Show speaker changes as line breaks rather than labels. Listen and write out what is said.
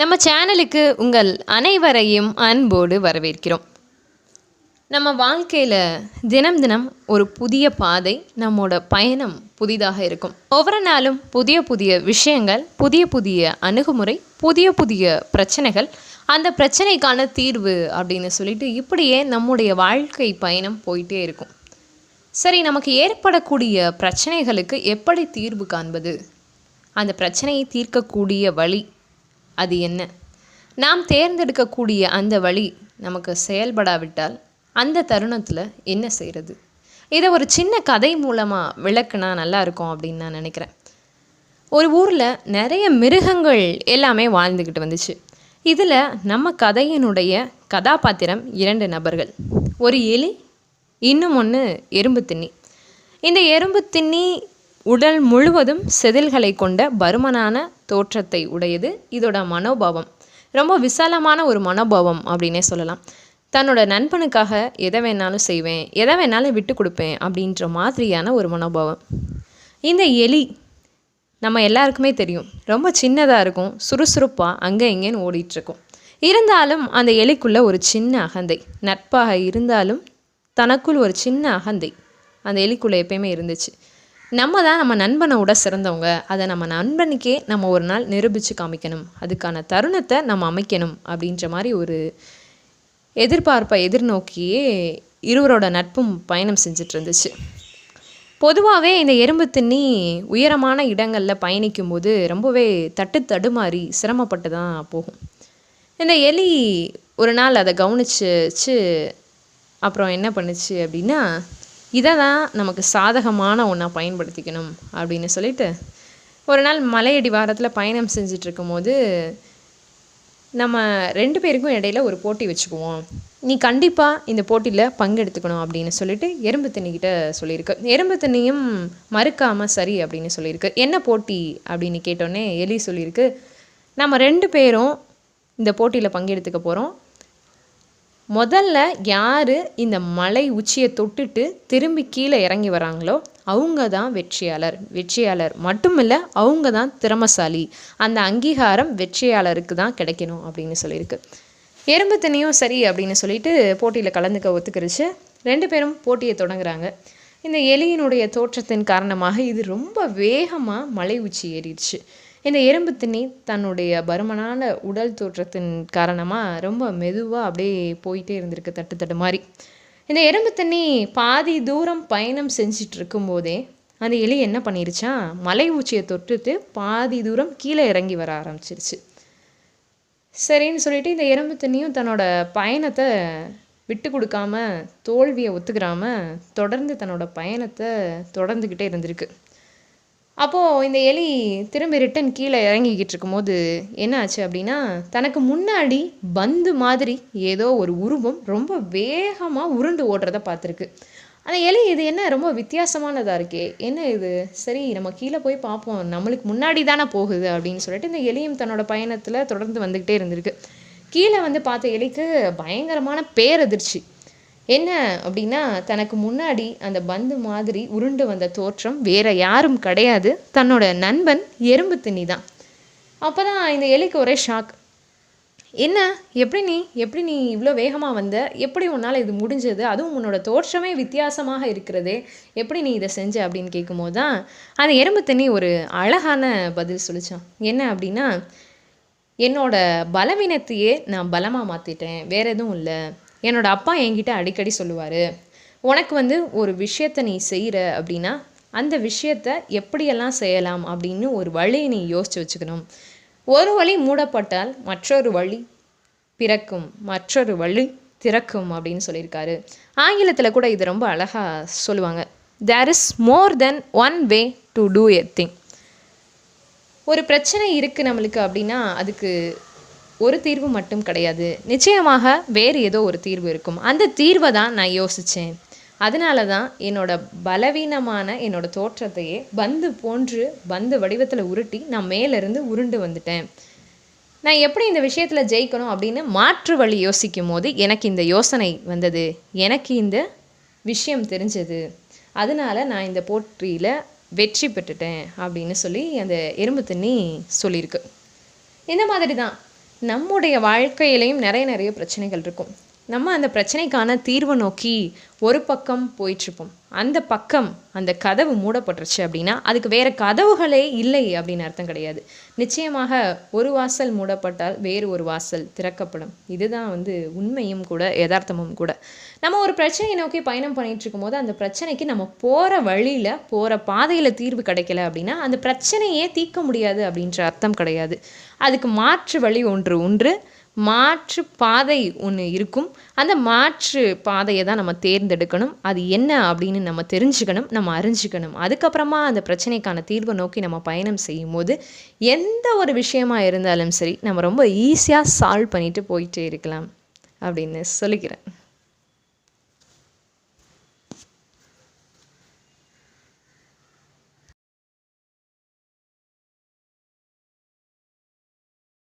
நம்ம சேனலுக்கு உங்கள் அனைவரையும் அன்போடு வரவேற்கிறோம். நம்ம வாழ்க்கையில் தினம் தினம் ஒரு புதிய பாதை நம்மோட பயணம் புதிதாக இருக்கும். ஒவ்வொரு நாளும் புதிய புதிய விஷயங்கள் புதிய புதிய அணுகுமுறை புதிய புதிய பிரச்சனைகள் அந்த பிரச்சனைக்கான தீர்வு அப்படின்னு சொல்லிட்டு இப்படியே நம்முடைய வாழ்க்கை பயணம் போயிட்டே இருக்கும். சரி நமக்கு ஏற்படக்கூடிய பிரச்சனைகளுக்கு எப்படி தீர்வு காண்பது? அந்த பிரச்சனையை தீர்க்கக்கூடிய வழி அது என்ன? நாம் தேர்ந்தெடுக்கக்கூடிய அந்த வழி நமக்கு செயல்படாவிட்டால் அந்த தருணத்தில் என்ன செய்கிறது இதை ஒரு சின்ன கதை மூலமாக விளக்குனா நல்லா இருக்கும் அப்படின்னு நான் நினைக்கிறேன். ஒரு ஊரில் நிறைய மிருகங்கள் எல்லாமே வாழ்ந்துக்கிட்டு வந்துச்சு. இதில் நம்ம கதையினுடைய கதாபாத்திரம் இரண்டு நபர்கள். ஒரு எலி இன்னும் ஒன்று எறும்பு தின்னி. இந்த எறும்பு தின்னி உடல் முழுவதும் செதில்களை கொண்ட பருமனான தோற்றத்தை உடையது இதோட மனோபாவம். ரொம்ப விசாலமான ஒரு மனோபாவம் அப்படின்னே சொல்லலாம். தன்னோட நண்பனுக்காக எதை வேணாலும் செய்வேன் எதை வேணாலும் விட்டு கொடுப்பேன் அப்படின்ற மாதிரியான ஒரு மனோபாவம். இந்த எலி நம்ம எல்லாருக்குமே தெரியும். ரொம்ப சின்னதாக இருக்கும் சுறுசுறுப்பாக அங்கே இங்கேன்னு ஓடிட்டுருக்கும். இருந்தாலும் அந்த எலிக்குள்ளே ஒரு சின்ன அகந்தை. நட்பாக இருந்தாலும் தனக்குள் ஒரு சின்ன அகந்தை அந்த எலிக்குள்ளே எப்பயுமே இருந்துச்சு. நம்ம தான் நம்ம நண்பனை விட சிறந்தவங்க. அதை நம்ம நண்பனுக்கே நம்ம ஒரு நாள் நிரூபித்து காமிக்கணும். அதுக்கான தருணத்தை நம்ம அமைக்கணும் அப்படின்ற மாதிரி ஒரு எதிர்பார்ப்பை எதிர்நோக்கியே இருவரோட நட்பும் பயணம் செஞ்சிட்டு இருந்துச்சு பொதுவாகவே இந்த எறும்பு தின்னி உயரமான இடங்களில் பயணிக்கும்போது ரொம்பவே தட்டு தடுமாறி சிரமப்பட்டு தான் போகும். இந்த எலி ஒரு நாள் அதை கவனிச்சிச்சு அப்புறம் என்ன பண்ணுச்சு அப்படின்னா இதை தான் நமக்கு சாதகமான ஒன்றா பயன்படுத்திக்கணும் அப்படின்னு சொல்லிட்டு ஒரு நாள் மலையடி வாரத்தில் பயணம் செஞ்சுட்ருக்கும்போது நம்ம ரெண்டு பேருக்கும் இடையில ஒரு போட்டி வச்சுக்குவோம். நீ கண்டிப்பாக இந்த போட்டியில் பங்கெடுத்துக்கணும் அப்படின்னு சொல்லிட்டு எறும்பு தண்ணிக்கிட்ட சொல்லியிருக்கு. எறும்பு தண்ணியும் மறுக்காமல் சரி அப்படின்னு சொல்லியிருக்கு. என்ன போட்டி அப்படின்னு கேட்டோன்னே எலி சொல்லியிருக்கு. நம்ம ரெண்டு பேரும் இந்த போட்டியில் பங்கெடுத்துக்க போகிறோம் முதல்ல யார் இந்த மலை உச்சியை தொட்டுட்டு திரும்பி கீழே இறங்கி வராங்களோ அவங்க தான் வெற்றியாளர். வெற்றியாளர் மட்டும் இல்லை அவங்க தான் திறமசாலி. அந்த அங்கீகாரம் வெற்றியாளருக்கு தான் கிடைக்கணும் அப்படின்னு சொல்லியிருக்கு. எறும்பு தண்ணியும் சரி அப்படின்னு சொல்லிட்டு போட்டியில் கலந்துக்க ஒத்துக்கிருச்சு. ரெண்டு பேரும் போட்டியை தொடங்குறாங்க. இந்த எலியினுடைய தோற்றத்தின் காரணமாக இது ரொம்ப வேகமாக மலை உச்சி ஏறிடுச்சு. இந்த எறும்பு தண்ணி தன்னுடைய பருமனான உடல் தோற்றத்தின் காரணமாக ரொம்ப மெதுவாக அப்படியே போயிட்டே இருந்திருக்கு தட்டு தட்டு மாதிரி இந்த எறும்பு தண்ணி பாதி தூரம் பயணம் செஞ்சிட்டு இருக்கும்போதே அந்த எலி என்ன பண்ணிருச்சா மலை உச்சியை தொட்டுட்டு பாதி தூரம் கீழே இறங்கி வர ஆரம்பிச்சிருச்சு. சரின்னு சொல்லிட்டு இந்த எறும்பு தண்ணியும் தன்னோட பயணத்தை விட்டு கொடுக்காம தோல்வியை ஒத்துக்கிறாம தொடர்ந்து தன்னோட பயணத்தை தொடர்ந்துக்கிட்டே இருந்திருக்கு. அப்போது இந்த எலி திரும்பி ரிட்டன் கீழே இறங்கிக்கிட்டு இருக்கும்போது என்ன ஆச்சு அப்படின்னா தனக்கு முன்னாடி பந்து மாதிரி ஏதோ ஒரு உருவம் ரொம்ப வேகமாக உருண்டு ஓடுறத பார்த்துருக்கு. அந்த எலி இது என்ன ரொம்ப வித்தியாசமானதாக இருக்கே? என்ன இது? சரி நம்ம கீழே போய் பார்ப்போம். நம்மளுக்கு முன்னாடி தானே போகுது அப்படின்னு சொல்லிட்டு இந்த எலியும் தன்னோட பயணத்தில் தொடர்ந்து வந்துக்கிட்டே இருந்திருக்கு. கீழே வந்து பார்த்த எலிக்கு பயங்கரமான பேரதிர்ச்சி. என்ன அப்படின்னா தனக்கு முன்னாடி அந்த பந்து மாதிரி உருண்டு வந்த தோற்றம் வேற யாரும் கிடையாது. தன்னோட நண்பன் எறும்பு திண்ணி தான். அப்போ தான் இந்த எலிக்கு ஒரே ஷாக் என்ன? எப்படி நீ? எப்படி நீ இவ்வளோ வேகமாக வந்த? எப்படி உன்னால் இது முடிஞ்சது? அதுவும் உன்னோட தோற்றமே வித்தியாசமாக இருக்கிறதே. எப்படி நீ இதை செஞ்ச அப்படின்னு கேட்கும்போது தான் அந்த எறும்பு தண்ணி ஒரு அழகான பதில் சொல்லிச்சான். என்ன அப்படின்னா என்னோட பலவீனத்தையே நான் பலமாக மாற்றிட்டேன் வேற எதுவும் இல்லை. என்னோட அப்பா என்கிட்ட அடிக்கடி சொல்லுவார் உனக்கு வந்து ஒரு விஷயத்தை நீ செய்கிற அப்படின்னா அந்த விஷயத்த எப்படியெல்லாம் செய்யலாம் அப்படின்னு ஒரு வழியை நீ யோசித்து வச்சுக்கணும். ஒரு வழி மூடப்பட்டால் மற்றொரு வழி பிறக்கும் மற்றொரு வழி திறக்கும் அப்படின்னு சொல்லியிருக்காரு. ஆங்கிலத்தில் கூட இது ரொம்ப அழகாக சொல்லுவாங்க. There is more than one way to do a thing ஒரு பிரச்சனை இருக்குது நம்மளுக்கு அப்படின்னா அதுக்கு ஒரு தீர்வு மட்டும் கிடையாது. நிச்சயமாக வேறு ஏதோ ஒரு தீர்வு இருக்கும். அந்த தீர்வை தான் நான் யோசித்தேன் அதனால தான் என்னோட பலவீனமான என்னோட தோற்றத்தையே பந்து போன்று பந்து வடிவத்தில் உருட்டி நான் மேலேருந்து உருண்டு வந்துட்டேன். நான் எப்படி இந்த விஷயத்தில் ஜெயிக்கணும் அப்படின்னு மாற்று வழி யோசிக்கும் போது எனக்கு இந்த யோசனை வந்தது. எனக்கு இந்த விஷயம் தெரிஞ்சது. அதனால நான் இந்த போட்டியில் வெற்றி பெற்றுட்டேன் அப்படின்னு சொல்லி அந்த எறும்பு தண்ணி சொல்லியிருக்கு. இந்த மாதிரி தான். நம்முடைய வாழ்க்கையிலையும் நிறைய நிறைய பிரச்சனைகள் இருக்கும். நம்ம அந்த பிரச்சனைக்கான தீர்வை நோக்கி ஒரு பக்கம் போயிட்டுருப்போம். அந்த பக்கம் அந்த கதவு மூடப்பட்டுருச்சு அப்படின்னா அதுக்கு வேறு கதவுகளே இல்லை அப்படின்னு அர்த்தம் கிடையாது. நிச்சயமாக ஒரு வாசல் மூடப்பட்டால் வேறு ஒரு வாசல் திறக்கப்படும். இதுதான் வந்து உண்மையும் கூட யதார்த்தமும் கூட. நம்ம ஒரு பிரச்சனையை நோக்கி பயணம் பண்ணிட்டு இருக்கும்போது அந்த பிரச்சனைக்கு நம்ம போகிற வழியில் போகிற பாதையில் தீர்வு கிடைக்கல அப்படின்னா அந்த பிரச்சனையே தீர்க்க முடியாது அப்படின்ற அர்த்தம் கிடையாது. அதுக்கு மாற்று வழி ஒன்று உண்டு. மாற்று பாதை ஒன்று இருக்கும். அந்த மாற்று பாதையை தான் நம்ம தேர்ந்தெடுக்கணும். அது என்ன அப்படின்னு நம்ம தெரிஞ்சுக்கணும் நம்ம அறிஞ்சிக்கணும். அதுக்கப்புறமா அந்த பிரச்சனைக்கான தீர்வை நோக்கி நம்ம பயணம் செய்யும் போது எந்த ஒரு விஷயமா இருந்தாலும் சரி நம்ம ரொம்ப ஈஸியாக சால்வ் பண்ணிட்டு போயிட்டே இருக்கலாம் அப்படின்னு சொல்லிக்கிறேன்